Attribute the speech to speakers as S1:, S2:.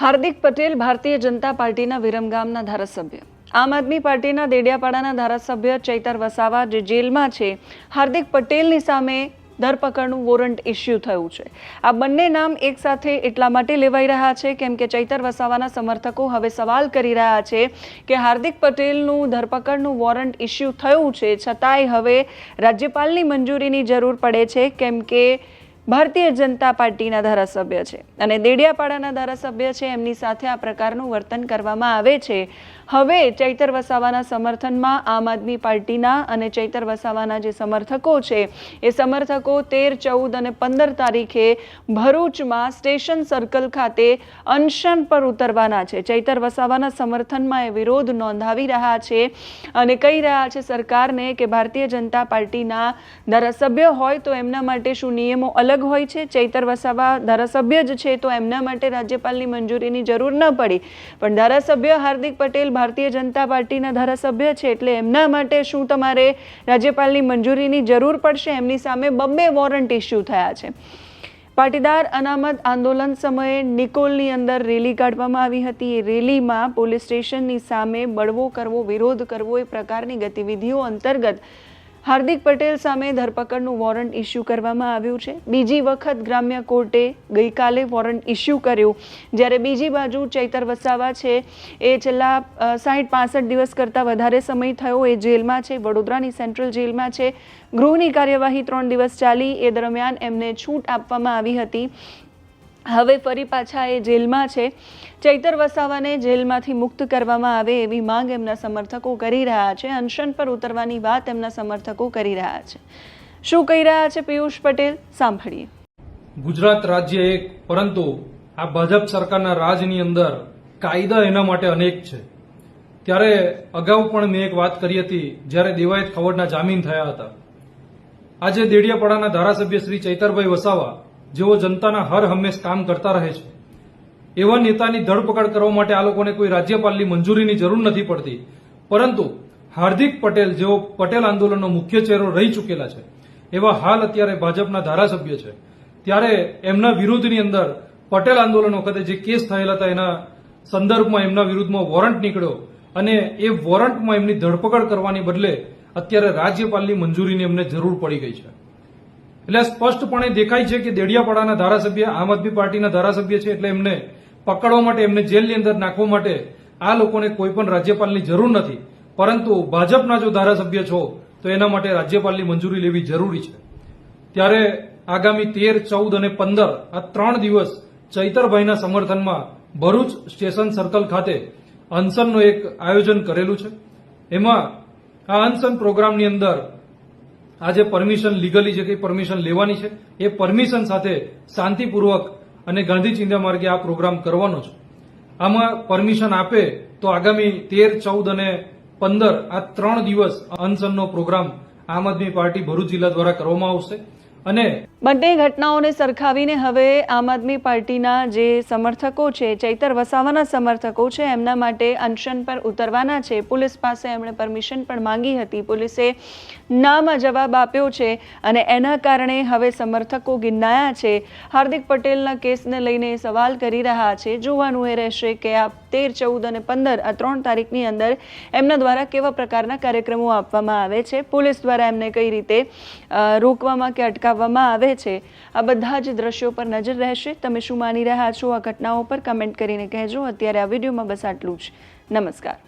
S1: હાર્દિક પટેલ ભારતીય જનતા પાર્ટીના વિરમગામના ધારાસભ્ય. આમ આદમી પાર્ટીના દેડિયાપાડાના ધારાસભ્ય ચૈતર વસાવા જે જેલમાં છે, હાર્દિક પટેલની સામે ધરપકડનું વોરંટ ઇસ્યુ થયું છે. આ બંને નામ એકસાથે એટલા માટે લેવાઈ રહ્યા છે કેમ કે ચૈતર વસાવાના સમર્થકો હવે સવાલ કરી રહ્યા છે કે હાર્દિક પટેલનું ધરપકડનું વોરંટ ઇસ્યુ થયું છે, છતાંય હવે રાજ્યપાલની મંજૂરીની જરૂર પડે છે કેમ કે ભારતીય જનતા પાર્ટીના ધારાસભ્ય છે અને દેડિયાપાડાના ધારાસભ્ય છે. એમની સાથે આ પ્રકારનું વર્તન કરવામાં આવે છે. હવે ચૈતર વસાવાના સમર્થનમાં આમ આદમી પાર્ટીના અને ચૈતર વસાવાના જે સમર્થકો છે, એ સમર્થકો તેર, ચૌદ અને પંદર તારીખે ભરૂચમાં સ્ટેશન સર્કલ ખાતે અનશન પર ઉતરવાના છે. ચૈતર વસાવાના સમર્થનમાં એ વિરોધ નોંધાવી રહ્યા છે અને કહી રહ્યા છે સરકારને કે ભારતીય જનતા પાર્ટીના ધારાસભ્ય હોય તો એમના માટે શું નિયમો અલગ હોય છે. ચૈતર વસાવા ધારાસભ્ય જ છે, તો એમના માટે રાજ્યપાલની મંજૂરીની જરૂર ન પડી. પણ ધારાસભ્ય હાર્દિક પટેલ ભારતીય જનતા પાર્ટીના ધારાસભ્ય છે, એટલે એમના માટે શું તમારે રાજ્યપાલની મંજૂરીની જરૂર પડશે? એમની સામે બબ્બે વોરંટ ઇસ્યુ થયા છે. પાટીદાર અનામત આંદોલન સમયે નિકોલની અંદર રેલી કાઢવામાં આવી હતી. એ રેલીમાં પોલીસ સ્ટેશનની સામે બળવો કરવો, વિરોધ કરવો એ પ્રકારની ગતિવિધિઓ અંતર્ગત હાર્દિક પટેલ સામે ધરપકડનું વોરંટ ઇસ્યુ કરવામાં આવ્યું છે. બીજી વખત ગ્રામ્ય કોર્ટે ગઈકાલે વોરંટ ઇસ્યુ કર્યું. જ્યારે બીજી બાજુ ચૈતર વસાવા છે, એ છેલ્લા સાઠ પાસઠ દિવસ કરતાં વધારે સમય થયો, એ જેલમાં છે, વડોદરાની સેન્ટ્રલ જેલમાં છે. ગૃહની કાર્યવાહી ત્રણ દિવસ ચાલી, એ દરમિયાન એમને છૂટ આપવામાં આવી હતી. હવે ફરી પાછા એ જેલમાં છે. ચૈતર વસાવાને જેલમાંથી મુક્ત કરવામાં આવે એવી માંગ એમના સમર્થકો કરી રહ્યા છે. અનશન પર ઉતરવાની વાત એમના સમર્થકો કરી રહ્યા છે. શું કહી રહ્યા છે પિયુષ પટેલ? સાંભળીએ.
S2: ગુજરાત રાજ્ય એક, પરંતુ આ ભાજપ સરકારના રાજની અંદર કાયદા એના માટે અનેક છે. ત્યારે અગાઉ પણ મેં એક વાત કરી હતી, જ્યારે દેવાયત ખવડના જામીન થયા હતા. આજે દેડિયાપાડાના ધારાસભ્ય શ્રી ચૈતરભાઈ વસાવા જેઓ જનતાના હર હંમેશ કામ કરતા રહે છે. એવા નેતાની ધરપકડ કરવા માટે આ લોકોને કોઈ રાજ્યપાલની મંજૂરીની જરૂર નથી પડતી. પરંતુ હાર્દિક પટેલ, જેઓ પટેલ આંદોલનનો મુખ્ય ચહેરો રહી ચૂકેલા છે, એવા હાલ અત્યારે ભાજપના ધારાસભ્ય છે. ત્યારે એમના વિરુદ્ધની અંદર પટેલ આંદોલન વખતે જે કેસ થયેલા હતા, એના સંદર્ભમાં એમના વિરુદ્ધમાં વોરંટ નીકળ્યો અને એ વોરંટમાં એમની ધરપકડ કરવાની બદલે અત્યારે રાજ્યપાલની મંજૂરીની એમને જરૂર પડી ગઈ છે. એટલે સ્પષ્ટપણે દેખાય છે કે દેડિયાપાડાના ધારાસભ્ય, આમ આદમી પાર્ટીના ધારાસભ્ય છે એટલે એમને પકડવા માટે, એમને જેલની અંદર નાખવા માટે આ લોકોને કોઈ પણ રાજ્યપાલની જરૂર નથી. પરંતુ ભાજપના જો ધારાસભ્ય છો, તો એના માટે રાજ્યપાલની મંજૂરી લેવી જરૂરી છે. ત્યારે આગામી તેર, ચૌદ અને પંદર આ ત્રણ દિવસ ચૈતરભાઈના સમર્થનમાં ભરૂચ સ્ટેશન સર્કલ ખાતે અનશનનું એક આયોજન કરેલું છે. એમાં આ અનશન પ્રોગ્રામની અંદર આજે પરમિશન લીગલી જે કંઈ પરમિશન લેવાની છે, એ પરમિશન સાથે શાંતિપૂર્વક અને ગાંધી ચિંધ્યા માર્ગે આ પ્રોગ્રામ કરવાનો છે. આમાં પરમિશન આપે તો આગામી તેર, ચૌદ અને પંદર આ ત્રણ દિવસ અનશનનો પ્રોગ્રામ આમ આદમી પાર્ટી ભરૂચ જિલ્લા દ્વારા કરવામાં આવશે. અને
S1: બંને ઘટનાઓને સરખાવીને હવે આમ આદમી પાર્ટીના જે સમર્થકો છે, ચૈતર વસાવાના સમર્થકો છે, એમના માટે અનશન પર ઉતરવાના છે. પોલીસ પાસે એમણે પરમિશન પણ માંગી હતી. પોલીસે નામાં જવાબ આપ્યો છે અને એના કારણે હવે સમર્થકો ગિન્નાયા છે. હાર્દિક પટેલના કેસને લઈને સવાલ કરી રહ્યા છે. જોવાનું એ રહેશે કે આ તેર, ચૌદ અને પંદર આ ત્રણ તારીખની અંદર એમના દ્વારા કેવા પ્રકારના કાર્યક્રમો આપવામાં આવે છે? પોલીસ દ્વારા એમને કઈ રીતે રોકવામાં કે અટકાવવામાં આવે છે? આ બધા જ દ્રશ્યો પર નજર રહેશે. તમે શું માની રહ્યા છો આ ઘટનાઓ પર? કમેન્ટ કરીને કહેજો. અત્યારે આ વિડીયોમાં બસ આટલું જ. નમસ્કાર.